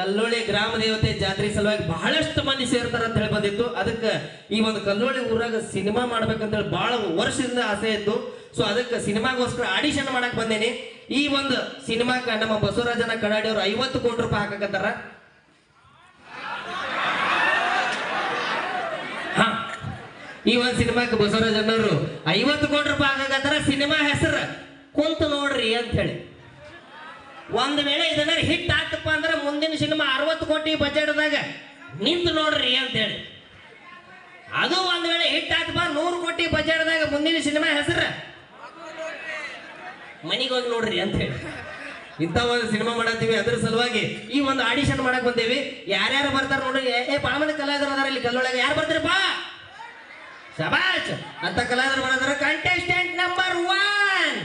ಕಲ್ಲೋಳಿ ಗ್ರಾಮ ದೇವತೆ ಜಾತ್ರೆ ಸಲುವಾಗಿ ಬಹಳಷ್ಟು ಮಂದಿ ಸೇರ್ತಾರ ಅಂತ ಹೇಳಿ ಬಂದಿತ್ತು. ಅದಕ್ಕೆ ಈ ಒಂದು ಕಲ್ಲೋಳಿ ಊರಾಗ ಸಿನಿಮಾ ಮಾಡ್ಬೇಕಂತ ಹೇಳಿ ಬಹಳ ವರ್ಷದಿಂದ ಆಸೆ ಇತ್ತು. ಸೊ ಅದಕ್ಕೆ ಸಿನಿಮಾಗೋಸ್ಕರ ಆಡಿಷನ್ ಮಾಡಕ್ ಬಂದೇನಿ. ಈ ಒಂದು ಸಿನಿಮಾಕ ನಮ್ಮ ಬಸವರಾಜನ ಕಡಾಡಿ ಅವರು ಐವತ್ತು ಕೋಟಿ ರೂಪಾಯಿ ಹಾಕಕತ್ತಾರ. ಈ ಒಂದು ಸಿನಿಮಾಕ್ಕೆ ಬಸವರಾಜನವರು ಐವತ್ತು ಕೋಟಿ ರೂಪಾಯಿ ಹಾಕಕತ್ತಾರ. ಸಿನಿಮಾ ಹೆಸರು ಕುಂತು ನೋಡ್ರಿ ಅಂತ ಹೇಳಿ. ಒಂದ್ ವೇಳೆ ಇದನ್ನ ಹಿಟ್ ಆತಪ್ಪ ಅಂದ್ರೆ ಮುಂದಿನ ಸಿನಿಮಾ ಅರವತ್ತು ಕೋಟಿ ಬಜೆಟ್ದಾಗ ನಿಂತು ನೋಡ್ರಿ ಅಂತ ಹೇಳಿ. ಅದು ಒಂದ್ ವೇಳೆ ಹಿಟ್ ಆತಪ್ಪ ನೂರು ಕೋಟಿ ಬಜೆಟ್ದಾಗ ಮುಂದಿನ ಸಿನಿಮಾ ಹೆಸರು. ಮನಿಗೆ ಹೋಗಿ ನೋಡ್ರಿ ಅಂತ ಹೇಳಿ. ಇಂಥ ಒಂದು ಸಿನಿಮಾ ಮಾಡತ್ತೀವಿ ಅದ್ರ ಸಲುವಾಗಿ ಈ ಒಂದು ಆಡಿಷನ್ ಮಾಡಕ್ ಬಂದೇವಿ. ಯಾರ್ಯಾರು ಬರ್ತಾರೆ ನೋಡ್ರಿ ಏ- ಏ, ಭಾಳ ಮಂದಿ ಕಲಾವಿದರು ಅದಾರ ಇಲ್ಲಿ ಕಲ್ಲೊಳಗೆ. ಯಾರು ಬರ್ತಾರಪ್ಪ ಶಬಾಷ್. ಅಂತ ಕಲಾವಿದರು ಬರೋದ್ರ ಕಂಟೆಸ್ಟೆಂಟ್ ನಂಬರ್ ಒನ್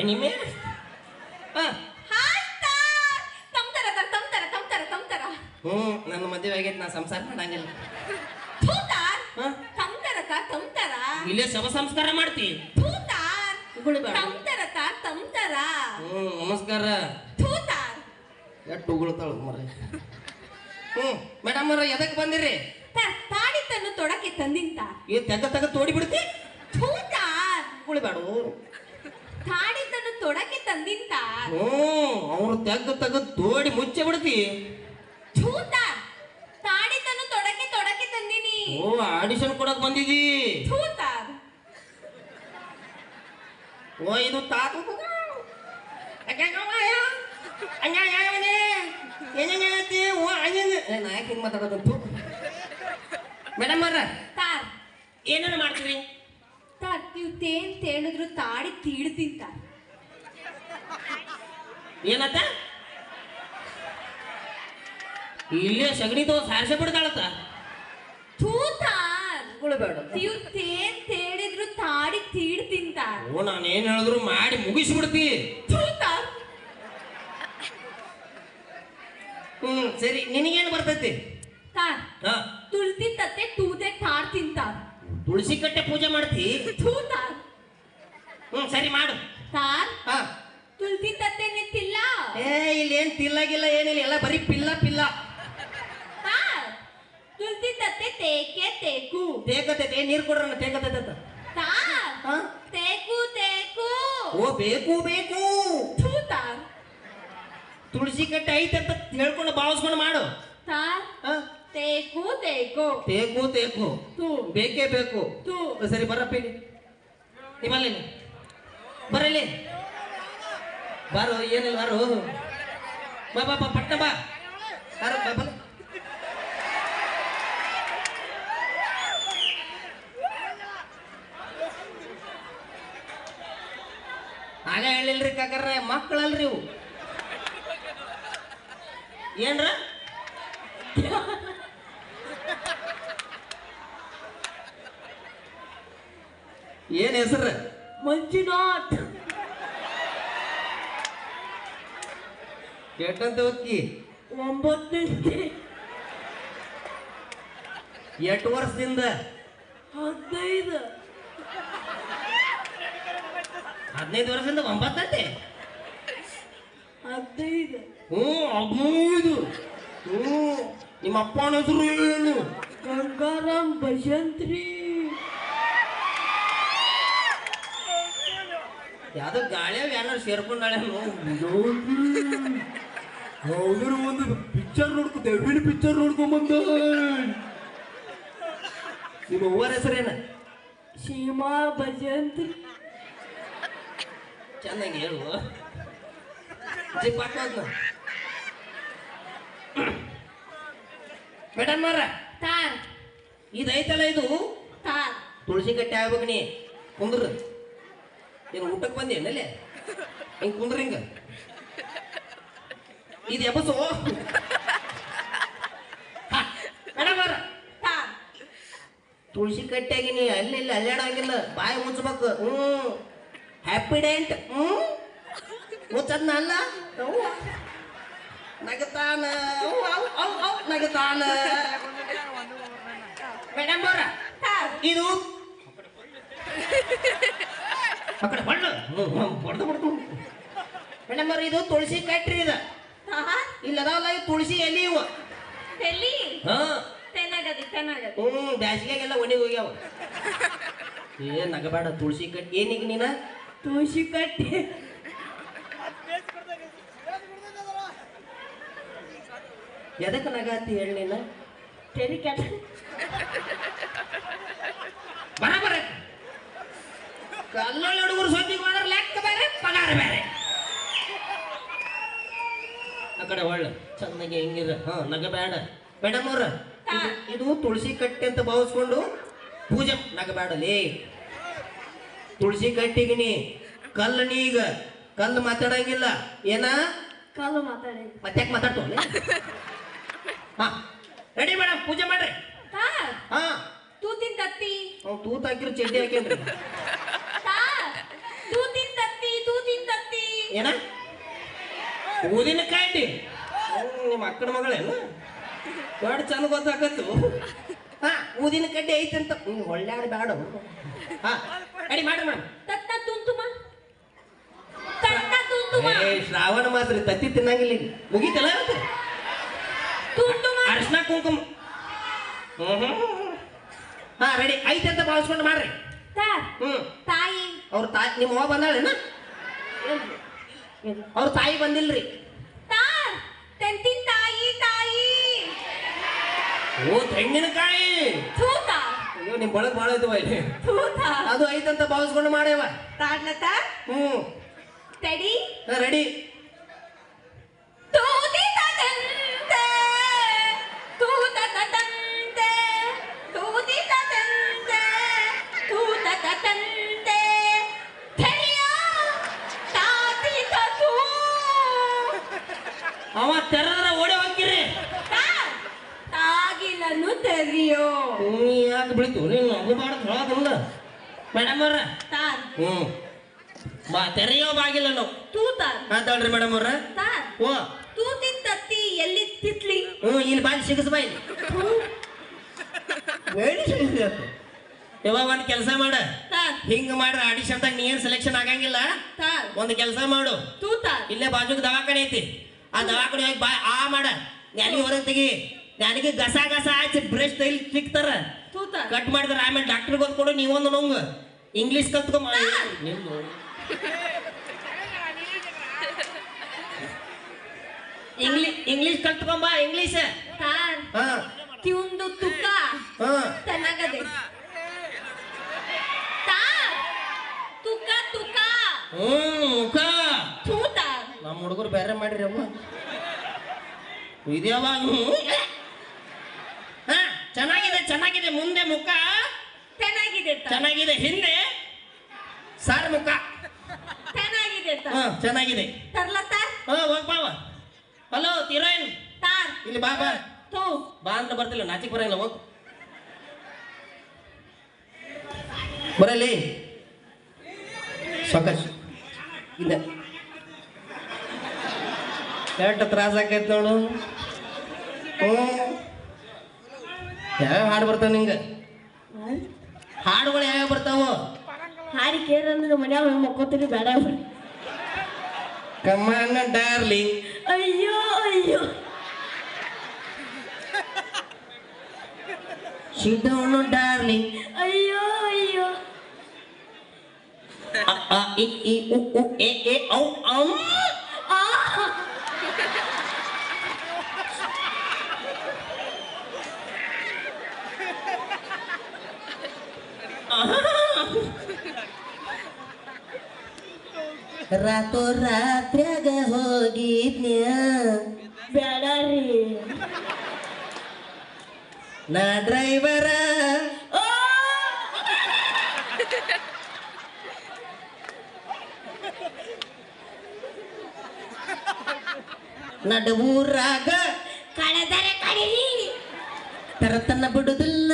ಹಾಯ್ ನಿಮ್ಮೆ ಹಾಂ ತಮ್ತರ ತರ ತಮ್ತರ ತಮ್ತರ ತಮ್ತರ. ಹ್ಞೂ ನನ್ನ ಮದುವೆ ಆಗೈತೆ ನಾ ಸಂಸಾರ ಮಾಡಂಗಿಲ್ಲ. ಥೂ ತಾರ್ ಹಾ? ತಮ್ತರ ತಮ್ತರ? ಇಲ್ಲೇ ಶವ ಸಂಸ್ಕಾರ ಮಾಡ್ತಿ. ಥೂ ತಾರ್ ಉಗುಳ್ಬೇಡ. ತಮ್ತರ ತ ತಮ್ತರ? ಹ್ಞೂ ನಮಸ್ಕಾರ. ಥೂ ತಾರ್ ಎಷ್ಟು ಉಗುಳ್ತಾಳು ಮರ ಹ್ಞೂ ಮೇಡಮ್ ಅವ್ರ ಎದಕ್ಕೆ ಬಂದಿರಿ? ತಾಡಿತನ್ನು ತೊಡಕ್ಕೆ ತಂದಿಂತ ಈ ತೆಗ ತೆಗ ತೋಡಿ ಬಿಡ್ತಿ. ಥೂ ತಾರ್ ಉಗುಳಿಬೇಡು. ತಾಡಿತನ್ನು ತೊಡಕ್ಕೆ ತಂದಿಂತ? ಹ್ಞೂ ಅವ್ರು ತೆಗ್ದು ತೆಗ್ದು ತೋಡಿ ಮುಚ್ಚೆ ಬಿಡ್ತಿ. ತಾಡಿ ತಾಡಿತನ್ನು ತೊಡಕ್ಕೆ ತೊಡಕ್ಕೆ ತಂದಿನಿ. ಓ ಆಡಿಷನ್ ಕೊಡಕ್ ಬಂದಿದಿ. ತಾರ್ ಓ ಇದು ತಾತ. ಮೇಡಮ್ ಅವ್ರ. ಏನೇನು ಮಾಡ್ತೀರಿ? ತಾರ್ ನೀವು ತೇನ್ ಹೇಳಿದ್ರು ತಾಡಿ ತೀಡ್ತಿಂತ. ಏನತ್ತ? ಇಲ್ಲೇ ಸಗಣಿ ತಗೋ ಸಾರಿಸ ಬಿಡ್ತಾಳತ್ತ. ಉಗುಳ್ಬೇಡ ನೀವು ತೇನ್ ತೇಡಿದ್ರು ತಾಡಿ ತೀಡ್ತಿಂತಾರ್ ಓ ನಾನು ಏನು ಹೇಳಿದ್ರು ಮಾಡಿ ಮುಗಿಸ್ಬಿಡ್ತಿ. ಥೂ ಹ್ಮ್ ಸರಿ ನಿನಗೇನು ಬರ್ತೈತಿ? ತಾರ್ ಹಾ. ತುಳ್ತಿ ತತ್ತೆ ತೂದೆ ತಾರ್ ತಿಂತಾರ್ ತುಳಸಿ ಕಟ್ಟೆ ಪೂಜೆ ಮಾಡ್ತಿ? ಥೂ ತಾರ್. ಹ್ಮ್ ಸರಿ ಮಾಡು. ತಾರ್ ಹಾ. ತುಳಸಿ ತತ್ತೆ ನಿಂತಿಲ್ಲ? ಏ ಇಲ್ಲಿ ಏನ್ ತಿಲ್ಲಾಗಿಲ್ಲ ಏನಿಲ್ಲ ಎಲ್ಲ ಬರೀ ಪಿಲ್ಲ ಪಿಲ್ಲ. ತಾರ್ ತುಳ್ತಿ ತತ್ತೆ ತೇಕೆ ತೇಕು. ತೇಕತೈತೆ ನೀರು ಕೊಡ್ರಣ್ಣ ತೇಕತೈತ ತಾರ್ ಹಾ? ತೇಕು ತೇಕು. ಓ ಬೇಕು ಬೇಕು. ಥೂ ತಾರ್. ತುಳಸಿ ಕಟ್ಟೆ ಐತೆ ಅಂತ ಹೇಳ್ಕೊಂಡು ಭಾವಿಸ್ಕೊಂಡು ಮಾಡು. ತಾರ್ ಹಾ. ತೇಕು ತೇಕು ತೇಕು ತೇಕು ತೂ. ಬೇಕೇ ಬೇಕು. ತೂ. ಸರಿ ಬರಪ್ಪ ನಿಮ್ಮಲ್ಲಿ ಬರಲಿ. ಬಾರು ಏನಿಲ್ಲ ಬಾರು. ಬಾ ಬಾ ಬಾ ಪಟ್ಟ ಬಾ. ಬಾರ ಬಾ ಬಾ. ಆಗ ಹೇಳಿಲ್ರಿ ಕಾಕರ್ರೆ ಮಕ್ಕಳಲ್ರಿ ಇವು. ಏನ್ರ? ಏನ್ ಹೆಸರು? ಮಂಜುನಾಥ್. ಕೆಟ್ಟಂತ ಹೋಗಿ ಒಂಬತ್ತು ಎಷ್ಟು ವರ್ಷದಿಂದ? ಹದಿನೈದು. ಹದಿನೈದು ವರ್ಷದಿಂದ ಒಂಬತ್ತಂತೆ ಹದಿನೈದು. ಹ್ಞೂ ಹದಿನೈದು. ಹ್ಞೂ ನಿಮ್ಮ ಅಪ್ಪನ ಹೆಸರು ಏನು? ಗಂಗಾರಾಮ್ ಭಜಂತ್ರಿ ಯಾವ್ದೋ ಗಾಳಿಯಾಗ ಯಾರು ಸೇರ್ಕೊಂಡಾಳೆ ಒಂದು ಪಿಕ್ಚರ್ ನೋಡ್ಕೊ ದೆವ್ವಿನ ಪಿಕ್ಚರ್ ನೋಡ್ಕೊಂಬಂದ ನಿಮ್ಮ ಊರ ಹೆಸರೇನ ಸೀಮಾ ಭಜಂತಿ. ಚೆನ್ನಾಗಿ ಹೇಳು. ಮೇಡಮ್ ಅವ್ರ ತಾರ್. ಇದೈತಲ್ಲ ಇದು? ತಾರ್. ತುಳಸಿ ಕಟ್ಟೆ ಆಗ್ಬೇಕು ನೀ. ಕುಂದ್ರ. ಏನು ಊಟಕ್ಕೆ ಬಂದಿ ಏನಲ್ಲೇ ಹಿಂಗೆ ಕುಂದ್ರಿ ಹಿಂಗ ಇದು ಎಬಸು. ಮೇಡಮ್ ಅವ್ರ ತಾರ್ ತುಳಸಿ ಕಟ್ಟಾಗಿ ನೀ ಅಲ್ಲಿ ಇಲ್ಲಿ ಅಲ್ಲಾಡಂಗಿಲ್ಲ ಬಾಯಿ ಮುಚ್ಚಬೇಕು. ಹ್ಞೂ ಹ್ಯಾಪಿಡೆಂಟ್ ಹ್ಞೂ ಮುಚ್ಚದ್ನ ಅಲ್ಲ? ನಗತಾನ. ನಗತಾನ. ಮೇಡಮ್ ಅವರ ಇದು ಆ ಕಡೆ ಬಿಡ್ತು ಮೇಡಮ್ ಅವ್ರ ಇದು ತುಳಸಿ ಕಟ್ರಿ ಇದು. ಇಲ್ಲ ಅದಾವಲ್ಲ ಇವು ತುಳಸಿ ಎಲ್ಲಿ ಇವು. ಎಲ್ಲಿ ಹಾ. ಚೆನ್ನಾಗದಿ ಚೆನ್ನಾಗದಿ ಹ್ಮ್ ಬ್ಯಾಸಿಗೆಗೆಲ್ಲ ಒಣಗಿ ಹೋಗ್ಯಾವ. ಏ ನಗಬೇಡ ತುಳಸಿ ಕಟ್ಟಿ ಏನೀಗ ನೀನ? ತುಳಸಿ ಕಟ್ಟಿ. ಎದಕ್ಕೆ ನಗಾತಿ ಹೇಳಿ ನೀನ? ತೆಲಿ ಕೆಟ್ಟ. ಬರಬರ. ಕಲ್ಲೊಳ್ಳಿ ಹುಡುಗರು ಸೊಂದಿಗೆ ಹೋದ್ರೆ ಲೆಕ್ಕ ಬೇರೆ ಪಗಾರ ಬೇರೆ. ಆ ಕಡೆ ಒಳ್ಳೆ ಚೆನ್ನಾಗಿ ಹೆಂಗಿರ ಹಾ ನಗಬೇಡ ಮೇಡಮ್ ಅವ್ರ ಇದು- ತುಳಸಿ ಕಟ್ಟೆ ಅಂತ ಭಾವಿಸ್ಕೊಂಡು ಪೂಜೆ ನಗಬೇಡಲೇ ತುಳಸಿ ಕಟ್ಟಿಗಿನಿ ಕಲ್ಲು ನೀ ಈಗ. ಕಲ್ಲು ಮಾತಾಡಂಗಿಲ್ಲ. ಏನ? ಕಲ್ಲು ಮಾತಾಡಿ. ಮತ್ತೆ ಮಾತಾಡ್ತೋಲೆ ಹಾ. ರೆಡಿ ಮೇಡಮ್ ಪೂಜೆ ಮಾಡ್ರಿ. ಹಾ. ಹಾ. ತೂತಿನ ತತ್ತಿ. ಅವ್ನು ತೂತ್ ಹಾಕಿರೋ ಚಡ್ಡಿ ಹಾಕ್ಯನ್ರಿ ಸಾರ್ ತೂತಿನ ತತ್ತಿ ತೂತಿನ ತತ್ತಿ. ಏನ? ಊದಿನ ಕಾಯಿ ನಿಮ್ಮ ಅಕ್ಕನ ಮಗಳೇನು? ದೊಡ್ಡ ಚಂದ ಗೊತ್ತಾಗತ್ತು ಹಾ ಊದಿನ ಕಡ್ಡಿ ಐತಂತ. ಒಳ್ಳೆ ಒಳ್ಳೆಯಾಡ ಬೇಡ ಹಾ ಅಡಿ ಮಾಡ್ರಿ ಮೇಡಮ್ ತತ್ತ ತುಂತುಮ. ತತ್ತ ತುಂತುಮ. ಏ ಶ್ರಾವಣ ಮಾತ್ರ ತತ್ತಿ ತಿನ್ನಂಗಿಲ್ಲ ಈಗ ಮುಗೀತಲ್ಲ ತುಂತುಮ. ಅರ್ಶನ ಕುಂಕುಮ. ಹ್ಮ್ ಹ್ಮ್ ಹ್ಮ್. ಹಾ ರೆಡಿ ಅಂತ ಭಾವಿಸ್ಕೊಂಡು ಮಾಡ್ರಿ. ತಾ ಹ್ಮ್. ತಾಯಿ. ಅವ್ರ ತಾಯಿ ನಿಮ್ಮ ಅವ್ವ ಬಂದಾಳೇನ? ಅವ್ರ ತಾಯಿ ಬಂದಿಲ್ರಿ. ತಾ ತಂತಿನ ತಾಯಿ ತಾಯಿ. ಓ ತೆಂಗಿನಕಾಯಿ ತೂತ ಅಯ್ಯೋ ನಿಮ್ ಬಳಗ್ ಭಾಳ ಇಲ್ಲಿ. ತೂತ ಅದು ಐತಂತ ಭಾವಿಸ್ಕೊಂಡು ಮಾಡ್ಯವ. ತಾಡ್ಲತ ಹ್ಮ್. ತಡಿ ರೆಡಿ ಅವ ತೆರದ್ರ ಓಡಿ ಹೋಗಿರಿ ಆಗಿಲ್ಲನು ತಾಗಿಲನ್ನು ತೆರೆಯೋ ನೀ ಯಾಕೆ ಬಿಳಿತು ನೀನು ಅದು ಬಾಡ ಹೇಳೋದಿಲ್ಲ ಮೇಡಮ್ ಅವ್ರ. ಸಾರ್ ಹ್ಮ್. ಬಾ ತೆರೆಯೋ ಬಾಗಿಲ್ಲ ನಾವು ತೂತ. ಮಾತಾಡ್ರಿ ಮೇಡಮ್ ಅವ್ರ. ಸಾರ್ ಓ ತೂತಿನ ತತ್ತಿ ಎಲ್ಲಿ ತಿತ್ಲಿ? ಹ್ಞೂ ಇಲ್ಲಿ ಬಾಯಿ ಸಿಗಸ್ ಬಾಯಿ ಬೇಡಿ ಇವಾಗ ಒಂದು ಕೆಲಸ ಮಾಡ. ಹಿಂಗ ಮಾಡ್ರ ಆಡಿಷನ್ ದಾಗ ನೀನ್ ಸೆಲೆಕ್ಷನ್ ಆಗಂಗಿಲ್ಲ? ತಾ. ಒಂದು ಕೆಲಸ ಮಾಡು. ತೂತ. ಇಲ್ಲೇ ಬಾಜುಕ್ ದವಾಖಾನೆ ಐತಿ. ಆ ದವಾಖಾನೆ ಹೋಗಿ ಬಾ ಆ ಮಾಡ. ನನಗೆ ಹೊರಗೆ ತೆಗಿ. ನನಗೆ ಗಸ ಗಸ ಹಚ್ಚಿ ಬ್ರಷ್ ತೈಲ್ ಸಿಕ್ತಾರ ಕಟ್ ಮಾಡಿದ್ರೆ ಆಮೇಲೆ ಡಾಕ್ಟರ್ ಕೊಡು ನೀವೊಂದು ನೋಂಗ ಇಂಗ್ಲೀಷ್ ಕತ್ಕೊಂಬ ಇಂಗ್ಲಿಷ್ ಇಂಗ್ಲಿಷ್ ಕಲ್ತ್ಕೊಂಬ ಇಂಗ್ಲಿಷ್ ಚೆನ್ನಾಗದೆ. ಹ್ಮ್ ಮುಖ. ನಮ್ಮ ಹುಡುಗರು ಬೇರೆ ಮಾಡ್ರಿ ಅಮ್ಮ. ಇದ್ಯಾವಾಗ ಹಾ ಚೆನ್ನಾಗಿದೆ ಚೆನ್ನಾಗಿದೆ. ಮುಂದೆ ಮುಖ. ಚೆನ್ನಾಗಿದೆ. ಚೆನ್ನಾಗಿದೆ. ಹಿಂದೆ ಸಾರ್ ಮುಖ. ಚೆನ್ನಾಗಿದೆ. ಹಾ ಚೆನ್ನಾಗಿದೆ. ತರ್ಲ ಸಾರ್? ಹಾ ಹೋಗ್ ಬಾವ ಹಲೋ ಹೀರೋಯಿನ್ ತಾರ್ ಇಲ್ಲಿ ಬಾ ಬಾ. ತೂ. ಬಾ ಅಂತ ಬರ್ತಿಲ್ಲ ನಾಚಿಕ್ ಬರಂಗಿಲ್ಲ ಹೋಗ್. ಬರಲಿ. ಸಾಕಷ್ಟು ಇಲ್ಲ. ಎಷ್ಟು ತ್ರಾಸ ಆಕೈತಿ ನೋಡು. ಹ್ಞೂ ಯಾವ ಹಾಡು ಬರ್ತಾವ ನಿಂಗೆ? ಹಾಡುಗಳು ಯಾವ್ಯಾವ ಬರ್ತಾವ? ಹಾಡಿ ಕೇರಂದ್ರೆ ಮನ್ಯಾಗ ಮಕ್ಕೋತೀರಿ ಬೇಡ ಕಮ್ಮನ ಡಾರ್ಲಿ ಅಯ್ಯೋ ಅಯ್ಯೋ. ಸಿದ್ದವನು ಡಾರ್ಲಿ ಅಯ್ಯೋ ಅಯ್ಯೋ. ಅ ಆ ಇ ಇ ಉ ಉ ಎ ಎ ಔ ಔ ಆ ರಾತೋ ರಾತ್ರ್ಯಾಗ ರೀ. ನಾ ಡ್ರೈವರ. ನಡು ಊರಾಗ ಕಳೆದರೆ ಕಡಿರಿ. ತರತನ ಬಿಡುದಿಲ್ಲ.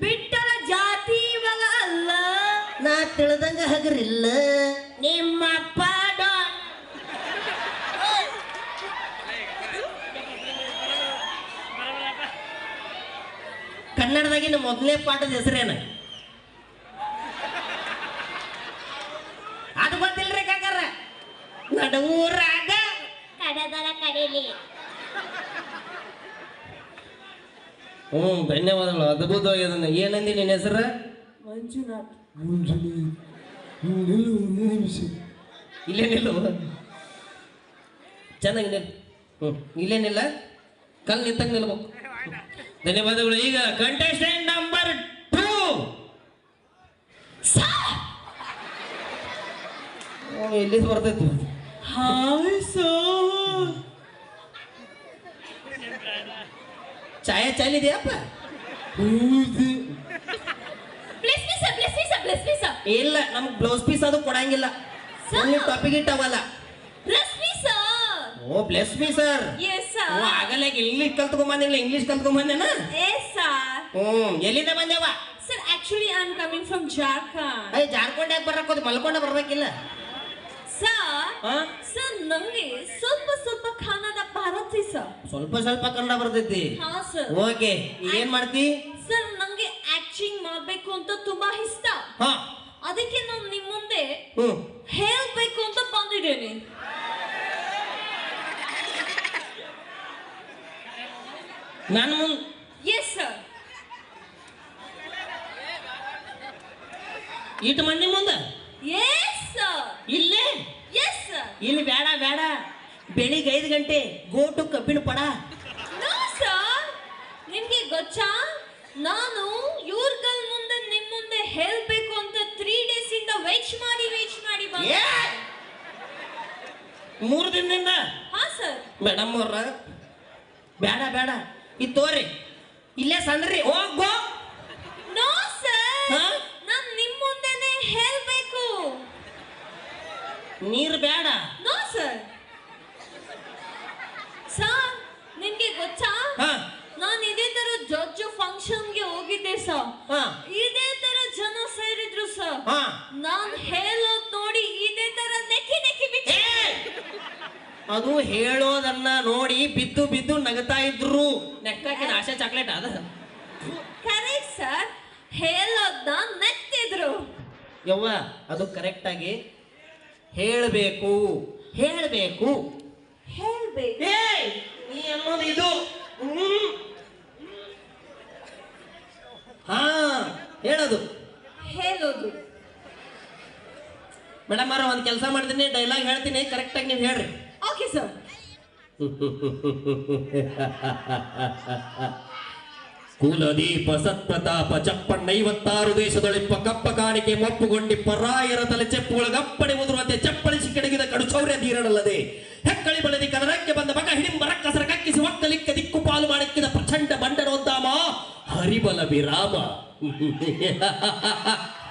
ಬಿಟ್ಟರ ತಿಳಿದಂಗ ಹಗರಿಲ್ಲ. ನಿಮ್ಮಪ್ಪ ಡಾನ್ ಕನ್ನಡದಾಗಿನ ಮೊದಲನೇ ಪಾಠದ ಹೆಸರೇನ? ಅದು ಗೊತ್ತಿಲ್ರಿ ಕಾಕರ. ನಡುವೂರಾಗ ಕಡದರ ಕಡಲಿ. ಹ್ಞೂ ಧನ್ಯವಾದಗಳು. ಅದ್ಭುತವಾಗಿದೆ. ಏನಂದಿ ನಿನ್ನ ಹೆಸರು? ಮಂಜುನಾಥ್. ಮುಂಜಾನೆ ನೀವು ನಿಲ್ಲು ಒಂದೇ ನಿಮಿಷ ಇಲ್ಲೇ ನಿಲ್ಲು ಚೆನ್ನಾಗಿ ನಿಲ್ ಹ್ಞೂ ಇಲ್ಲೇ ನಿಲ್ಲ ಕಲ್ ನಿಂತಂಗ ನಿಲ್ಬೇಕು. ಧನ್ಯವಾದಗಳು. ಈಗ ಕಂಟೆಸ್ಟೆಂಟ್ ನಂಬರ್ ಟೂ ಎಲ್ಲಿ ಬರ್ತೈತಿ? ಹಾಯ್ ಸೋ. ಚಾಯ ಚಾಲಿದೆಯಪ್ಪ ಹೌದು ಪ್ಲೀಸ್ ಪ್ಲೀಸ್ ಇಲ್ಲ ನಮ್ಗೆ ಬ್ಲೌಸ್ ಪೀಸ್ ಅದು ಕೊಡಂಗಿಲ್ಲ. ಸುಮ್ಮನೆ topic ಇಟ್ಟವಲ್ಲ. Rashmi sir oh bless me sir yes ಓ ಸರ್ ಆಗಲ್ಲ ಇಂಗ್ಲೀಷ್ ಕಲ್ತ್ಕೊಂಬಂದಿಲ್ಲ ಇಂಗ್ಲೀಷ್ ಕಲ್ತ್ಕೊಂಬಂದೇನ? ಎಸ್ ಸರ್ ಹ್ಮ್ ಎಲ್ಲಿಂದ ಬಂದೇವ? Sir actually I am coming from Jharkhand ಅಯ್ಯ ಜಾರ್ಕೊಂಡ್ ಯಾಕೆ ಬರಕ್ ಹೋದ್ ಮಲ್ಕೊಂಡ ಬರ್ಬೇಕಿಲ್ಲ. ಸರ್ ಹಾ? ಸರ್ ಸ್ವಲ್ಪ ಸ್ವಲ್ಪ ಖಾನದ ಭಾರತಿ ಸರ್ ಸ್ವಲ್ಪ ಸ್ವಲ್ಪ ಕನ್ನಡ ಬರ್ತೈತಿ ಹಾ ಸರ್ ಓಕೆ ಏನ್ ಮಾಡ್ತಿ? ಸರ್ ನಂಗೆ ಆಕ್ಟಿಂಗ್ ಮಾಡ್ಬೇಕು ಅಂತ ತುಂಬಾ ಇಷ್ಟ. ಹಾ. ಅದಕ್ಕೆ ನಾನು ನಿಮ್ ಮುಂದೆ ಹ್ಮ್ ಹೇಳ್ಬೇಕು ಅಂತ ಬಂದಿದ್ದೇನೆ. ನನ್ನ ಮುಂದ್ ಎಸ್ ಸರ್ ಇಟ್ಟು ಮಂದಿ ಮುಂದೆ? ಎಸ್ ಸರ್ ಇಲ್ಲೇ? ಎಸ್ ಸರ್ ಇಲ್ಲಿ ಬೇಡ ಬೇಡ. ಬೆಳಿಗ್ಗೆ ಐದು ಗಂಟೆ ಗೋಟು ಕಬ್ಬಿಣ ಪಡ. ನೋ ಸರ್ ನಿಮ್ಗೆ ಗೊತ್ತಾ? ನಾನು ಹೇಳ್ಬೇಕು ಅಂತ ತ್ರೀ ಡೇಸ್ ಇಂದ ವೇಚ್ ಮಾಡಿ ವೇಚ್ ಮಾಡಿ ಬಂದೆ. ಏ! ಮೂರು ದಿನದಿಂದ ಹಾ ಸರ್ ಮೇಡಮ್ ಅವ್ರ ಬೇಡ ಬೇಡ ಇದು ತೋರಿ ಇಲ್ಲೇ ಸಂದ್ರಿ ಹೋಗ್ಬೋ ನೋ ಸರ್ ಹಾ? ನಾನ್ ನಿಮ್ ಮುಂದೆನೆ ಹೇಳ್ಬೇಕು ನೀರು ಬೇಡ ನೋ ಸರ್ ಸರ್ ನಿಮ್ಗೆ ಗೊತ್ತಾ ಹಾ ನಾನು ಇದೇ ತರ ಜಡ್ಜ್ ಫಂಕ್ಷನ್ಗೆ ಹೋಗಿದ್ದೆ ಸರ್ ಹಾ ಇದೇ ತರ ಜನ ಸೇರಿದ್ರು ಸರ್ ಹಾ ನಾನ್ ಹೇಳೋದ್ ನೋಡಿ ಇದೇ ತರ ನೆಕ್ಕಿ ನೆಕ್ಕಿ ಬಿಚ್ಚಿ! ಅದು ಹೇಳೋದನ್ನ ನೋಡಿ ಬಿದ್ದು ಬಿದ್ದು ನಗತಾ ಇದ್ರು. ನೆಕ್ಕಕ್ಕೆ ಆಶೆ ಚಾಕ್ಲೇಟ್ ಅದ. ಕರೆಕ್ಟ್ ಸರ್ ಹೇಳೋದ್ನ ನೆಕ್ತಿದ್ರು. ಯವ್ವ ಅದು ಕರೆಕ್ಟ್ ಆಗಿ ಹೇಳಬೇಕು. ಹೇಳಬೇಕು. ಹೇಳ್ಬೇಕು. ಏ ನೀ ಅನ್ನೋದು ಇದು. ಹ್ಮ್. ಹಾ ಹೇಳೋದು. ಹೇಳೋದು. ಮೇಡಮ್ ಅವ್ರ ಒಂದು ಕೆಲಸ ಮಾಡ್ತೀನಿ ಡೈಲಾಗ್ ಹೇಳ್ತೀನಿ ಕರೆಕ್ಟಾಗಿ ನೀವು ಹೇಳ್ರಿ. ಓಕೆ ಸರ್ ಕುಲದೀಪ ಸತ್ಪ್ರತಾಪ ಚಪ್ಪಣ್ಣೈವತ್ತಾರು ದೇಶದೊಳಿಪ್ಪ ಕಪ್ಪ ಕಾಣಿಕೆ ಮಪ್ಪುಗೊಂಡಿ ಪರಾಯರ ತಲೆ ಚೆಪ್ಪುಗಳಗಪ್ಪಡೆ ಮುದುರುವಂತೆ ಚಪ್ಪಳಿಸಿ ಕೆಡಗಿದ ಕಡುಚೌರ್ಯ ಧೀರನಲ್ಲದೆ. ಹೆಕ್ಕಳಿ ಬಳದಿ ಕದರಕ್ಕೆ ಬಂದ ಮಗ ಹಿಡಿಂಬರ ಕಸರ ಕಕ್ಕಿಸಿ ಒಕ್ಕಲಿಕ್ಕ ದಿಕ್ಕು ಪಾಲು ಮಾಡಿಕ್ಕಿದ ಪ್ರಚಂಡ ಬಂಡನೋದ್ದಾಮ ಹರಿಬಲ ವಿರಾಮ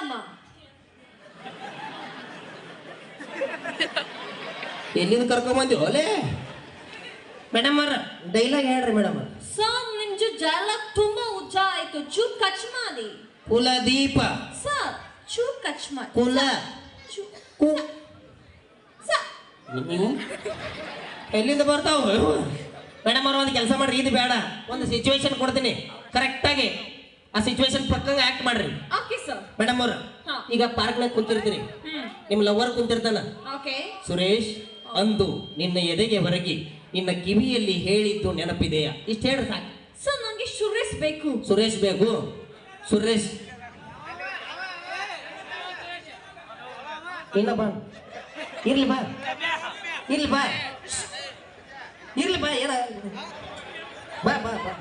ವಿರಾಮ ಎಲ್ಲಿಂದ ಕರ್ಕೊಂಬಂದಿ ಓಲೆ ಮೇಡಮ್ ಅವ್ರ ಡೈಲಾಗ್ ಹೇಳ್ರಿ ಮೇಡಮ್ ಸರ್ ಮುಂಚ ಜಾಲ ತುಂಬಾ ಉಜ್ಜ ಆಯ್ತು. ಚೂ ಕಚ್ ಮಾಡಿ. ಕುಲದೀಪ ಸರ್ ಚೂ ಕಚ್ ಮಾಡಿ. ಕುಲ. ಕು. ನೀವು ಎಲ್ಲಿಂದ ಬರ್ತಾವ? ಮೇಡಮ್ ಅವ್ರ ಒಂದು ಕೆಲಸ ಮಾಡ್ರಿ ಇದು ಬೇಡ. ಒಂದು ಸಿಚುವೇಶನ್ ಕೊಡ್ತೀನಿ. ಕರೆಕ್ಟಾಗಿ ಆ ಸಿಚುವೇಶನ್ ಪಕ್ಕಂಗ ಆಕ್ಟ್ ಮಾಡ್ರಿ. ಓಕೆ ಸರ್ ಮೇಡಮ್ ಅವ್ರ ಈಗ ಈಗ ಪಾರ್ಕ್ನಾಗ ಕುಂತಿರ್ತೀರಿ ನಿಮ್ ನಿಮ್ಮ ಲವರ್ ಕುಂತಿರ್ತಾನ? ಓಕೆ ಸುರೇಶ್ ಅಂದು ನಿನ್ನ ಎದೆಗೆ ಹೊರಗಿ ನಿನ್ನ ಕಿವಿಯಲ್ಲಿ ಹೇಳಿದ್ದು ನೆನಪಿದೆಯಾ? ಇಷ್ಟ ಹೇಳ್ರಿ ಸಾಕು. ಸರ್ ನಂಗೆ ಸುರೇಶ್ ಬೇಕು. ಸುರೇಶ್ ಬೇಕು? ಸುರೇಶ್. ಇಲ್ಲ ಬಾ. ಇರ್ಲಿ ಬಾ. ಇರ್ಲಿ ಬಾ. ಇರ್ಲಿ ಬಾ ಏನ? ಬಾ ಬಾ ಬಾ.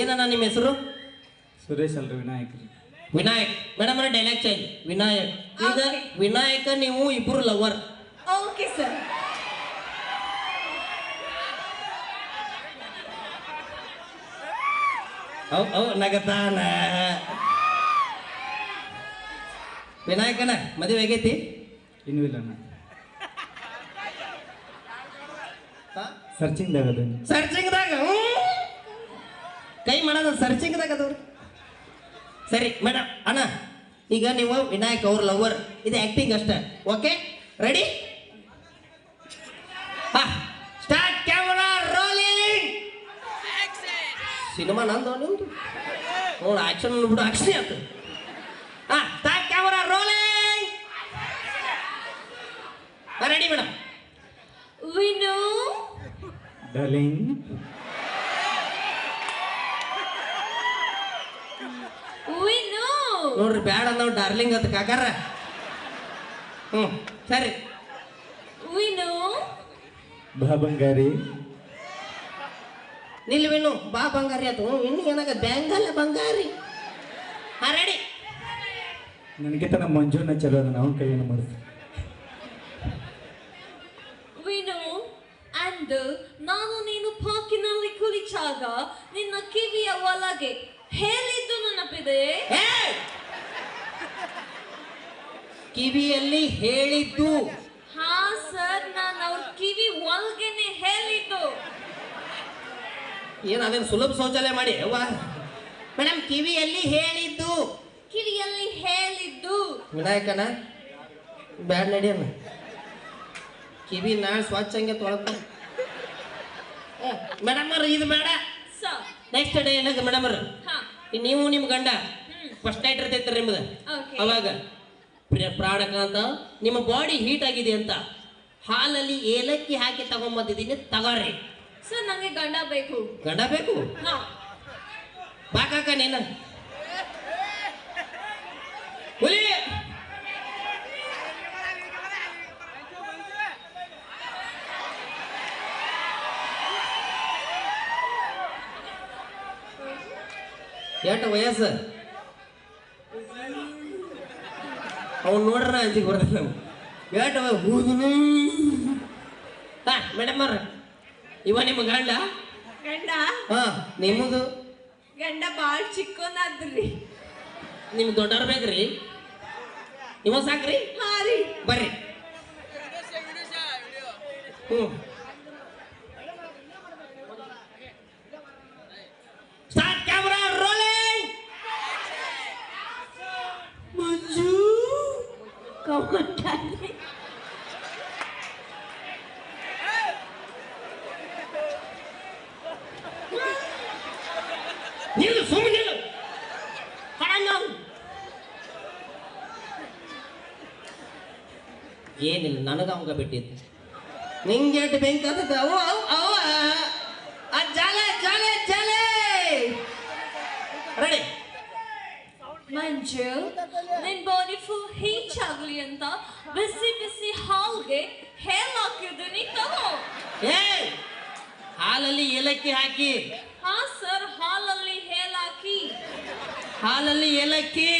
ಏನನ್ನ ನಿಮ್ಮ ಹೆಸರು? ಸುರೇಶ್ ಅಲ್ರಿ ವಿನಾಯಕ್ ವಿನಾಯಕ್. ಮೇಡಮ್ ಅವ್ರ ಡೈಲಾಗ್ ಚೇಂಜ್ ವಿನಾಯಕ್. ಈಗ ವಿನಾಯಕ ನೀವು ಇಬ್ಬರು ಲವರ್ ಓಕೆ ಸರ್ ಅವ್ ಅವ್ ನಗತಾನ. ವಿನಾಯಕನ ಮದುವೆ ಆಗೈತಿ? ಇನ್ನು ಇಲ್ಲ ಅಣ್ಣ. ಸರ್ಚಿಂಗ್ ಆಗದ ಸರ್ಚಿಂಗ್ದಾಗ ಹ್ಞೂ ಕೈ ಮಾಡೋದು ಸರ್ಚಿಂಗ್ದಾಗ ಅದವ್ರು ಸರಿ ಮೇಡಮ್ ಅಣ್ಣ ಈಗ ನೀವು ವಿನಾಯಕ್ ಅವ್ರ ಲವರ್ ಇದು ಆ್ಯಕ್ಟಿಂಗ್ ಅಷ್ಟೇ. Okay ready start camera rolling cinema ನಂದು ನಿಮ್ದು? ನೋಡು ಆಕ್ಷನ್ ಬಿಡು ಆಕ್ಷನ್ ಅಂತ ಹಾಂ start camera rolling ready madam Vino? Darling Vinu ನೋಡ್ರಿ ಬ್ಯಾಡ ನಾವು ಡಾರ್ಲಿಂಗ್ ಅಂತ ಕಾಕಾರ. ಹ್ಞೂ ಸರಿ. ವಿನು. ಬಾ ಬಂಗಾರಿ. ನಿಲ್ವೇನು ಬಾ ಬಂಗಾರಿ ಅದು ಇನ್ನು ಏನಾಗ ಬ್ಯಾಂಗಲ್ಲ ಬಂಗಾರಿ. ಹಾ ರೆಡಿ ನನಗೆ ತನ್ನ ಮಂಜುನ ಚಲೋ ಅದ ಅವನ ಕೈಯನ್ನು ಮಾಡಿಸ್ತೀನಿ ವಿನು ಅಂಡ್ ನಾನು ನೀನು ಪಾಕಿನಲ್ಲಿ ಕುಳಿಚಾಗ ನಿನ್ನ ಕಿವಿಯ ಒಳಗೆ ಹೇಳಿದ್ದು ನೆನಪಿದೆ! ಕಿವಿಯಲ್ಲಿ ಹೇಳಿದ್ದು. ಹಾ ಸರ್ ನಾನು ಅವ್ರ ಕಿವಿ ಒಳಗೇನೆ ಹೇಳಿದ್ದು. ಏನು ಅದೇನು ಸುಲಭ ಶೌಚಾಲಯ ಮಾಡಿ? ಅವ್ವ. ಮೇಡಮ್ ಕಿವಿಯಲ್ಲಿ ಹೇಳಿದ್ದು. ಕಿವಿಯಲ್ಲಿ ಹೇಳಿದ್ದು. ವಿನಾಯಕನ ಬ್ಯಾಡ್ ನಡಿಯನ್ನ ಕಿವಿ ನಾ ಸ್ವಚ್ಛ ಹಂಗೆ ತೊಳ್ಕೊ ಮೇಡಮ್ ಅವ್ರ ಇದು ಬೇಡ. ಸರ್. ನೆಕ್ಸ್ಟ್ ಡೇ ಏನದು ಮೇಡಮ್ ಅವ್ರ? ನೀವು ನಿಮ್ಮ ಗಂಡ? ಫಸ್ಟ್ ನೈಟ್ ಇರ್ತೈತ್ರಿ ನಿಮ್ದು. ಅವಾಗ? ಪ್ರಾಣಕಾಂತ ನಿಮ್ಮ ಬಾಡಿ ಹೀಟ್ ಆಗಿದೆ ಅಂತ. ಹಾಲಲ್ಲಿ ಏಲಕ್ಕಿ ಹಾಕಿ ತಗೊಂಬಂದಿದ್ದೀನಿ ತಗೋರಿ ಸರ್ ನಂಗೆ ಗಂಡ ಬೇಕು. ಗಂಡ ಬೇಕು? ಹಾ. ಬಾಕಾಕ ನೀನು. ಹುಲಿ! ಎಷ್ಟು ವಯಸ್ಸು. ಅವ್ನು ನೋಡ್ರ ಅಂಜಿಗೆ ಬರ್ತದೆ ನಾವು ಎಷ್ಟು ಹೂದನು? ಹಾ ಮೇಡಮ್ ಅವ್ರ. ಇವ ನಿಮ್ಮ ಗಂಡ? ಗಂಡ? ಹಾ ನಿಮ್ಮದು? ಗಂಡ ಬಾಳ್ ಚಿಕ್ಕವನಾದ್ರಿ ನಿಮ್ಗೆ ದೊಡ್ಡವ್ರು ಬೇಕ್ರಿ? ಇವ ಸಾಕ್ರಿ? ಹಾ ರೀ. ಬರ್ರಿ ಹ್ಞೂ ಸ್ಟಾರ್ಟ್ ಕ್ಯಾಮ್ರಾ ರೋಲಿಂಗ್ ಮಂಜು ಕೌಂಟಾಗಿ ನಿಲ್ಲು ಸುಮ್ಮನೆ ನಿಲ್ಲು ಏನಿಲ್ಲ ನನಗ ಅವಂಗ ಬಿಟ್ಟಿದ್ದು. ನಿಂಗೆ ಎಷ್ಟು ಬೆಂಕಿ ಹತ್ತದ ಅವು ಅವು ಅವ ಜಾಲೆ ಜಾಲೆ ಜಾಲೆ. ರೆಡಿ ಮಂಜು ನಿನ್ ಬಾಡಿ ಫುಲ್ ಹೀಚ್ ಆಗ್ಲಿ ಅಂತ ಬಿಸಿ ಬಿಸಿ ಹಾಲ್ಗೆ ಹೇಲ್ ಹಾಕಿದ್ದೀನಿ ತಗೋ. ಏ ಹಾಲಲ್ಲಿ ಏಲಕ್ಕಿ ಹಾಕಿ. ಹಾ ಸರ್ ಹಾಲಲ್ಲಿ ಹೇಲಾಕಿ ಹಾಲಲ್ಲಿ ಏಲಕ್ಕಿ.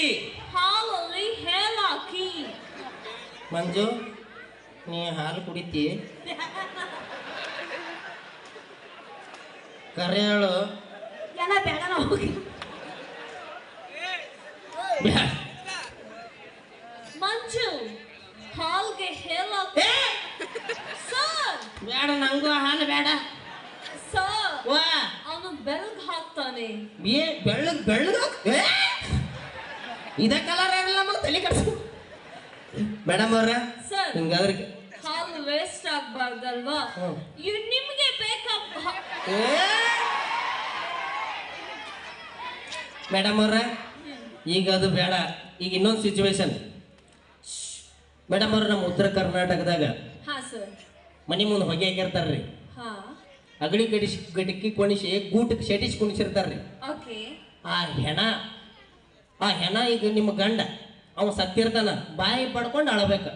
ಹಾಲಲ್ಲಿ ಹೇಲಾಕಿ ಮಂಜು ನೀ ಹಾಲು ಕುಡಿತಿ? ಕರೆ ಹೇಳು. ಬೇಡ ಹೋಗಿ. ಮಂಜು ಹಾಲ್ಗೆ ಏ! ಸರ್. ಬೇಡ ನಂಗೂ ಹಾಲು ಬೇಡ ಸರ್ ವಾ ಅವನು ಬೆಲ್ಗ್ ಹಾಕ್ತಾನೆ ಏ ಬೆಳ್ಳಗ್ ಬೆಳ್ಳಗ್ ಇದ ಕಲರ್ ಏನಿಲ್ಲ ಮತ್ತೆ ತಲೆ ಕಟ್ಸು ಮೇಡಮ್ ಅವ್ರ ಸರ್ ಹಿಂಗಾದ್ರೆ ಹಾಲು ವೇಸ್ಟ್ ಆಗ್ಬಾರ್ದಲ್ವಾ. ಇವ್ ನಿಮ್ಗೆ ಬೇಕಾ ಹಾ- ಮೇಡಮ್ ಅವ್ರ ಈಗ ಅದು ಬೇಡ. ಈಗ ಇನ್ನೊಂದು ಸಿಚುವೇಶನ್ ಮೇಡಮ್ ಅವ್ರ ನಮ್ಮ ಉತ್ತರ ಕರ್ನಾಟಕದಾಗ ಮನೆ ಮುಂದೆ ಹೊಗೆ ಹಾಕಿರ್ತಾರ್ರಿ ಹಾ. ಅಗಳಿ ಗಡಿಸಿ ಗಡಿಕ್ಕಿ ಕೊಣಿಸಿ ಗೂಟಕ್ಕೆ ಶೆಟಿಸಿ ಕುಣಿಸಿರ್ತಾರ್ರಿ. ಓಕೆ. ಆ ಹೆಣ ಆ ಹೆಣ ಈಗ ನಿಮ್ಮ ಗಂಡ ಅವ ಸತ್ತಿರ್ತಾನ ಬಾಯಿ ಪಡ್ಕೊಂಡು ಅಳಬೇಕು.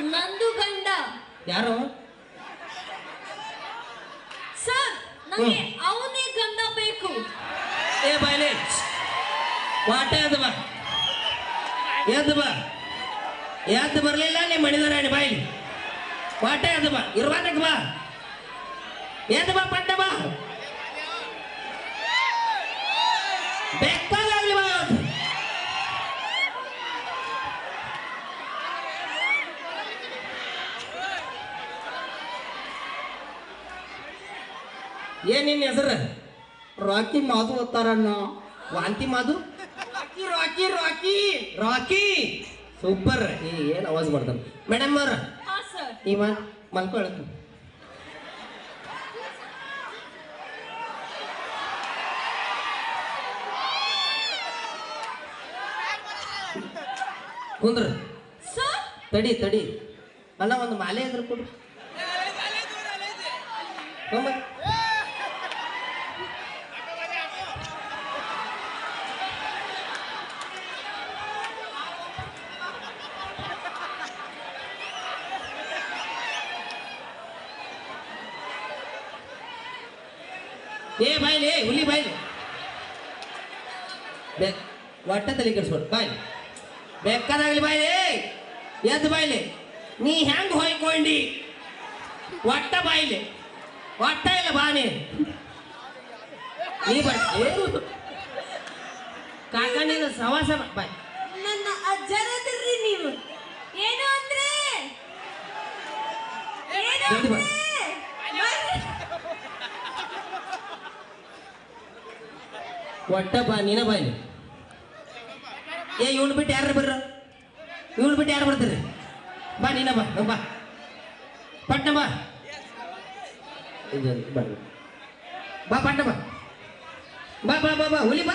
ನಂದು ಗಂಡ. ಯಾರು? ಸರ್ ನಂಗೆ ಅವನೇ ಗಂಡ ಬೇಕು. ಏ ಬಾಯ್ಲಿ ವಾಟೆ ಅದು ಬಾ. ಎದ್ದು ಬಾ. ಎದ್ದು ಬರಲಿಲ್ಲ ನಿಮ್ಮ ಮಣಿದಾರಾಣಿ ಬಾಯ್ಲಿ. ವಾಟೆ ಅದು ಬಾ ಇರ್ವಾದಕ್ಕೆ ಬಾ. ಎದ್ದು ಬಾ ಪಟ್ಟ ಬಾ. ಬೆಕ್ಕಾಗಲಿ ಬಾ. ಏನಿನ್ ಹೆಸರು? ರಾಕಿ ಮಾಧು ಓದ್ತಾರಣ್ಣ ವಾಂತಿ Madhu? Rocky Rocky Rocky. Rocky. Super. ಏನು ಆವಾಜ್ ಮಾಡ್ತಾರೆ ಮೇಡಮ್ ಅವ್ರ. ಹಾ ಮಾ ಇವ ಮಲ್ಕೊಳ ಕುಂದ್ರ ತಡಿ ತಡಿ. ಅಲ್ಲ ಒಂದು ಮಾಲೆ ಅಂದ್ರೆ ಕೊಡ್ರಿ ಹೋಗ್ಬಾ. ಏ ಬಾಯ್ಲಿ ಏ ಹುಲಿ ಬಾಯ್ಲಿ ಬೇ ಒಟ್ಟ ತಲೆ ಕೆಡಿಸ್ಬೇಡ ಬಾಯ್ ಬೇಕಾದಾಗ್ಲಿ ಬಾಯ್ಲಿ ಎದ್ದು ಬಾಯ್ಲಿ. ನೀ ಹೆಂಗ್ ಹೊಯ್ಕೊಂಡಿ? ಒಟ್ಟ ಬಾಯ್ಲಿ. ಒಟ್ಟ ಇಲ್ಲ ಬಾನಿ ನೀ. ಬಾಯ್ ಕಾಕ ನೀನು ಸವಾಸ ಬಾಯ್. ನನ್ನ ಅಜ್ಜರದ್ರಿ ನೀವು. ಏನು ಅಂದ್ರೆ? ಏನು. ಅಂದ್ರೆ? ಒಟ್ಟ ಬಾ ನೀನ ಬಾಯ್ಲಿ. ಏ ಇವಳು ಬಿಟ್ಟು ಯಾರು ಬರ್ರ ಇವಳು ಬಿಟ್ಟು ಯಾರು ಬರ್ತೀರಿ ಬಾ ನೀನ ಬಾ ಹೋಗ್ ಬಾ ಪಟ್ನ ಬಾ ಇದು ಬರ್ರಿ. ಬಾ ಪಟ್ನ ಬಾ ಬಾ ಬಾ ಬಾ ಬಾ ಹುಲಿ ಬಾ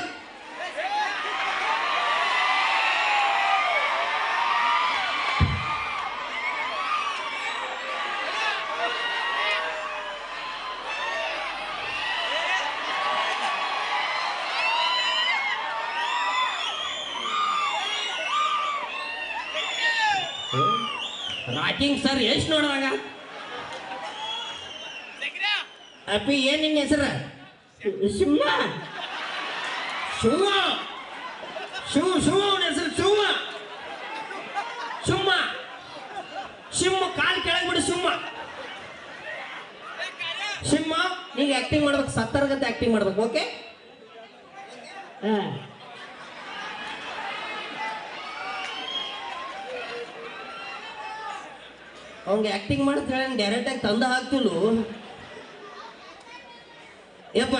ಸರ್ ಎಷ್ಟು ನೋಡುವಾಗ? ಅಪ್ಪಿ, ಏನ್ ನಿನ್ನ ಹೆಸರ? ಸಿಂಹ ಶಿವ ಶಿವ ಶಿವ ಅವನ ಹೆಸರು ಸಿಂಹ ಸುಮ್ಮ ಸಿಂಹ ಕಾಲು ಕೆಳಗೆ ಬಿಡು ಸಿಂಹ ಸಿಂಹ ನೀವು ಆಕ್ಟಿಂಗ್ ಮಾಡ್ಬೇಕು ಸತ್ತರ್ಗತ್ತೆ ಆಕ್ಟಿಂಗ್ ಮಾಡ್ಬೇಕು ಓಕೆ ಹಾ. ಮಾಡತ್ ಹೇಳಿ ಡೈರೆಕ್ಟ್ ಆಗಿ ತಂದ ಹಾಕ್ತಿಲ್ಲು ಯಪ್ಪ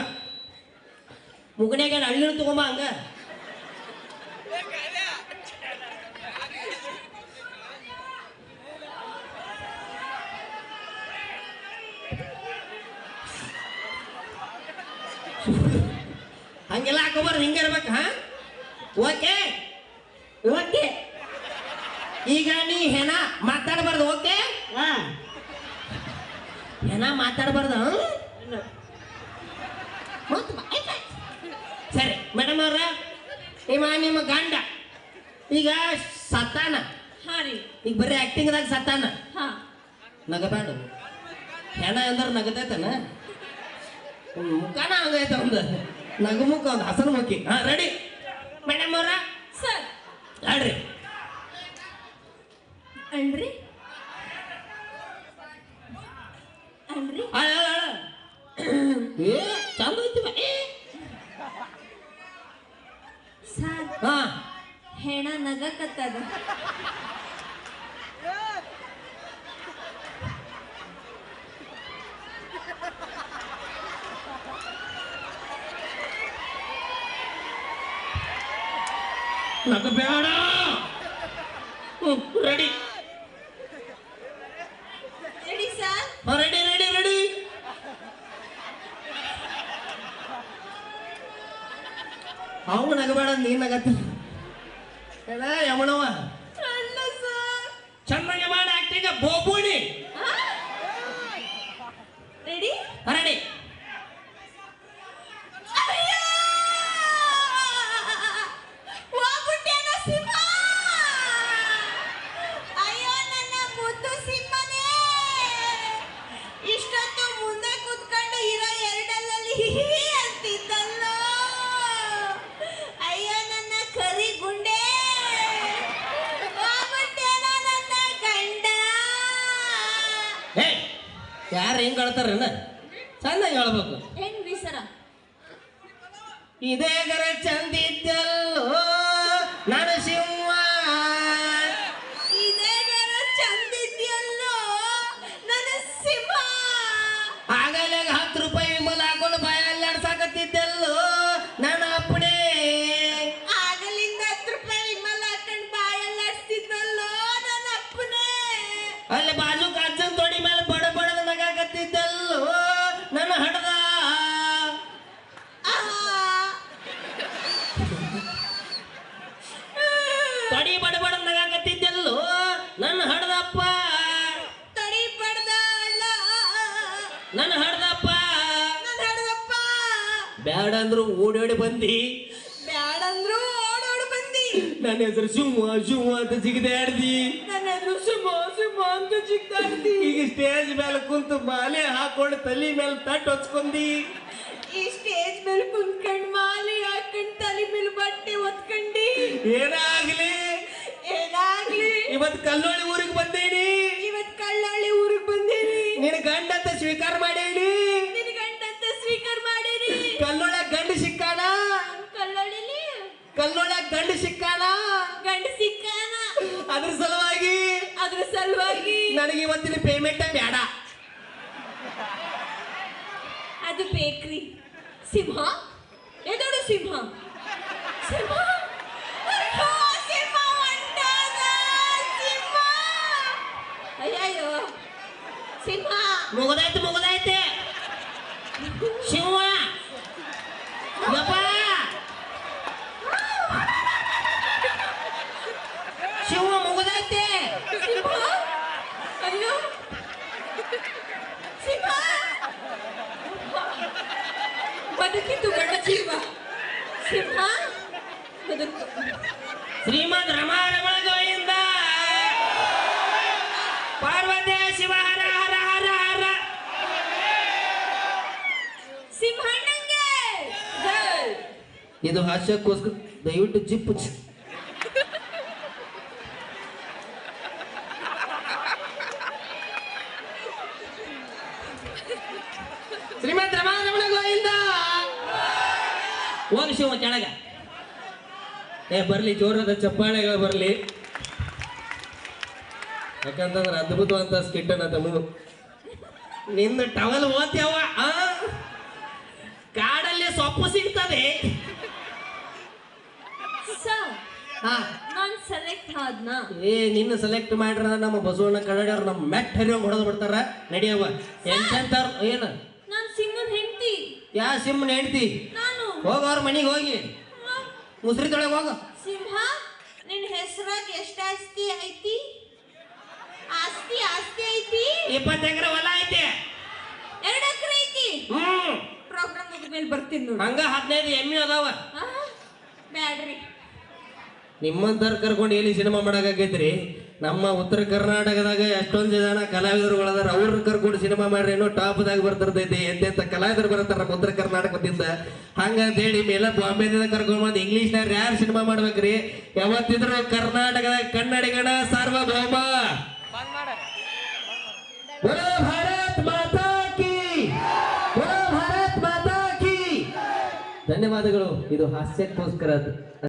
ಮುಗನ್ಯಾಗ ಹಳ್ಳಿನ ತಗೊಂಬ ಹಂಗ. ಹಂಗೆಲ್ಲ ಹಾಕೋಬಾರ್ದು, ಹಿಂಗೆ ಇರ್ಬೇಕು, ಹಾ? ಓಕೆ? ಓಕೆ. ಈಗ ನೀ ಹೆಣ ಮಾತಾಡಬಾರ್ದು, ಓಕೆ? ಹಾ. ಏನ ಮಾತಾಡಬಾರ್ದು. ಸರಿ ಮೇಡಮ್ ಅವ್ರ ಇವ ನಿಮ್ಮ ಗಂಡ ಈಗ ಸತ್ತಾನ? ಹಾ ರೀ. ಈಗ ಬರೀ ಆಕ್ಟಿಂಗ್ದಾಗ ಸತ್ತಾನ? ಹಾ. ನಗಬೇಡ. ಹೆಣ ಅಂದ್ರೆ ನಗತೈತನ? ಮುಖನ ಹಂಗೈತ ಒಂದು. ನಗು ಮುಖ ಒಂದು ಹಸನ ಮುಖಿ. ಹಾ ರೆಡಿ ಮೇಡಮ್ ಅವ್ರ? ಸರ್. ಅಳ್ರಿ ಅಲ್ರಿ? ಅಳ. ಏ ಚಂದ ಐತಿ. ಏ. ಸರ್ ಹಾ ಹೆಣ ನಗಕತ್ತದ ನಗಬೇಡ ರೆಡಿ ರೆಡಿ ಸರ್ ರೆಡಿ ಅವು ನಗಬೇಡ ನೀ ನಗತ್ತ ಎಲ್ಲ ಯಮಣವ ಅಲ್ಲ ಸರ್ ಚೆನ್ನಾಗಿ ಮಾಡಿ ಆಕ್ಟಿಂಗ್ ಬೋಬುಣಿ ರೆಡಿ ರೆಡಿ ಹೇಳ್ತಾರೇನ? ಚೆನ್ನಾಗಿ ಹೇಳ್ಬೇಕು. ಹೆಂಗ್ರಿ ಸರ? ಇದೇ ಗರ ಚಂದಿದ್ದಲ್ಲೋ ನಾನು ಸಿಂಹ ನನ್ನ ಹೆಸರು ಶಿವ ಶಿವ ಅಂತ ಜಿಗಿದಾಡ್ದಿ ನನ್ನ ಹೆಸರು ಸುಮ ಸುಮ ಅಂತ ಚಿಕ್ಕಾಡ್ತಿ ಈಗ ಸ್ಟೇಜ್ ಮೇಲೆ ಕುಂತು ಮಾಲೆ ಹಾಕೊಂಡು ತಲೆ ಮೇಲೆ ತಟ್ಟು ಹೊಚ್ಕೊಂಡಿ ಈ ಸ್ಟೇಜ್ ಮೇಲೆ ಕುಂತ್ಕೊಂಡ್ ಮಾಲೆ ಹಾಕೊಂಡ್ ತಲೆ ಮೇಲೆ ಬಟ್ಟೆ ಒತ್ಕೊಂಡಿ ಏನಾಗ್ಲಿ? ಏನಾಗ್ಲಿ? ಇವತ್ ಕಲ್ಲೋಳಿ ಊರಿಗೆ ಬಂದೇನಿ. ಇವತ್ ಕಳ್ಳಳ್ಳಿ ಊರಿಗೆ ಬಂದೇನಿ. ನಿನ್ನ ಗಂಡ ಅಂತ ಸ್ವೀಕಾರ ಮಾಡೇನಿ ನಿನ್ ಗಂಡಂತ ಸ್ವೀಕಾರ ಮಾಡೇನಿ ಕಲ್ಲೊಳ ಗಂಡ ಸಿಕ್ಕಾನ ಕಳ್ಳಳ್ಳಿಲಿ ಕಲ್ಲೊಳ ಗಂಡ ಸಿಕ್ಕಾನ ಗಂಡ ಸಿಕ್ಕಾನ ಅದ್ರ ಸಲುವಾಗಿ ಅದ್ರ ಸಲುವಾಗಿ. ನನಗೆ ಇವತ್ತಿನ ಪೇಮೆಂಟ್ ಬೇಡ. ಅದು ಬೇಕ್ರಿ. ಸಿಂಹ ಎದೋಡು ಸಿಂಹ ಸಿಂಹ ಅಯ್ಯೋ, ಸಿಂಹ ಹೊಂಟೋದ, ಸಿಂಹ ಅಯ್ಯಯ್ಯೋ ಸಿಂಹ ಮುಗದಾಯ್ತು ಮುಗದಾಯ್ತೆ ಶಿವ ಯಪ್ಪ ಶಿವ ಮುಗದೈತೆ ಸಿಂಹ ಅಯ್ಯೋ ಸಿಂಹ ಗಂಡ ಜೀವ. ಸಿಂಹ ಬದುಕು ಶ್ರೀಮದ್ ರಮಾರಮಣ ಗೋವಿಂದ ಪಾರ್ವತಿ ಶಿವ ಹರ ಹರ ಹರ ಹರ. ಸಿಂಹಣ್ಣಂಗೆ. ಇದು ಹಾಸ್ಯಕ್ಕೋಸ್ಕರ ದಯವಿಟ್ಟು ಜಿಪ್ಪು ಚಿ- ಶ್ರೀಮದ್ ರಮಾರಮಣ ಗೋವಿಂದ ಹೋಗಿ ಶಿವ ಕೆಳಗ ಏ ಬರಲಿ ಜೋರದ ಚಪ್ಪಾಳೆಗಳು ಬರಲಿ. ಯಾಕಂತಂದ್ರೆ ಅದ್ಭುತವಂತ ಸ್ಕಿಟ್ ಅನ್ನ ತಮ್ಮ ನಿನ್ನ ಟವಲ್ ಓದ್ಯವ ಆ? ಕಾಡಲ್ಲಿ ಸೊಪ್ಪು ಸಿಗ್ತದೆ. ನಾನ್ ಸೆಲೆಕ್ಟ್ ಆದ್ನಾ? ಏ ನಿನ್ನ ಸೆಲೆಕ್ಟ್ ಮಾಡ್ರ ನಮ್ಮ ಬಸವಣ್ಣ ಕನ್ನಡಿಯವ್ರು ನಮ್ಮ ಮೆಟ್ ಹರಿಯೋಂಗ್ ಹೊಡೆದು ಬಿಡ್ತಾರ. ನಡಿಯವ್ವ. ಎಂತೆಂತವ್ರ ಏನ? ನಾನು ಸಿಂಹನ್ ಹೆಂಡತಿ. ಯಾ ಸಿಮ್ಮನ ಹೆಂಡ್ತಿ? ನಾನು. ಹೋಗ ಮನೆಗೆ ಹೋಗಿ. ಮುಸ್ರಿ ತೊಳೆಗೆ ಹೋಗ. ಸಿಂಹ ನಿನ್ನ ಹೆಸರಾಗ ಎಷ್ಟು ಆಸ್ತಿ ಐತಿ? ಆಸ್ತಿ ಆಸ್ತಿ ಐತಿ? ಇಪ್ಪತ್ತು ಎಕರೆ ಹೊಲ ಐತೆ. ಎರಡು ಎಕರೆ ಐತಿ? ಹ್ಮ್. ಪ್ರೋಗ್ರಾಮ್ ಮೇಲೆ ಬರ್ತೀನಿ ನೋಡಿ. ಹಂಗ ಹದಿನೈದು ಎಮ್ಮಿ ಅದಾವ. ಬ್ಯಾಡ್ರಿ. ನಿಮ್ಮಂಥವ್ರು ಕರ್ಕೊಂಡು ಎಲ್ಲಿ ಸಿನಿಮಾ ಮಾಡೋಕ್ಕಾಗೈತ್ರಿ ನಮ್ಮ ಉತ್ತರ ಕರ್ನಾಟಕದಾಗ ಎಷ್ಟೊಂದು ಜನ ಕಲಾವಿದರುಗಳದಾರೆ ಅವ್ರನ್ನ ಕರ್ಕೊಂಡು ಸಿನಿಮಾ ಮಾಡ್ರಿ ಏನೋ ಟಾಪ್ದಾಗ ಬರ್ತಿರ್ತೈತಿ. ಎಂತೆಂಥ ಕಲಾವಿದರು ಬರ್ತಾರ ನಮ್ಮ ಉತ್ತರ ಕರ್ನಾಟಕದಿಂದ. ಹಂಗಂತೇಳಿ ಮೇಲ ಬಾಂಬೆದಿಂದ ಕರ್ಕೊಂಡು ಬಂದು ಇಂಗ್ಲೀಷ್ನಾಗ ಯಾರು ಸಿನಿಮಾ ಮಾಡ್ಬೇಕ್ರಿ? ಯಾವತ್ತಿದ್ರು ಕರ್ನಾಟಕದ ಕನ್ನಡಿಗಣ ಸಾರ್ವಭೌಮ. ಭಾರತ್ ಮಾತಾಕಿ ಧನ್ಯವಾದಗಳು. ಇದು ಹಾಸ್ಯಕ್ಕೋಸ್ಕರ ಅದು.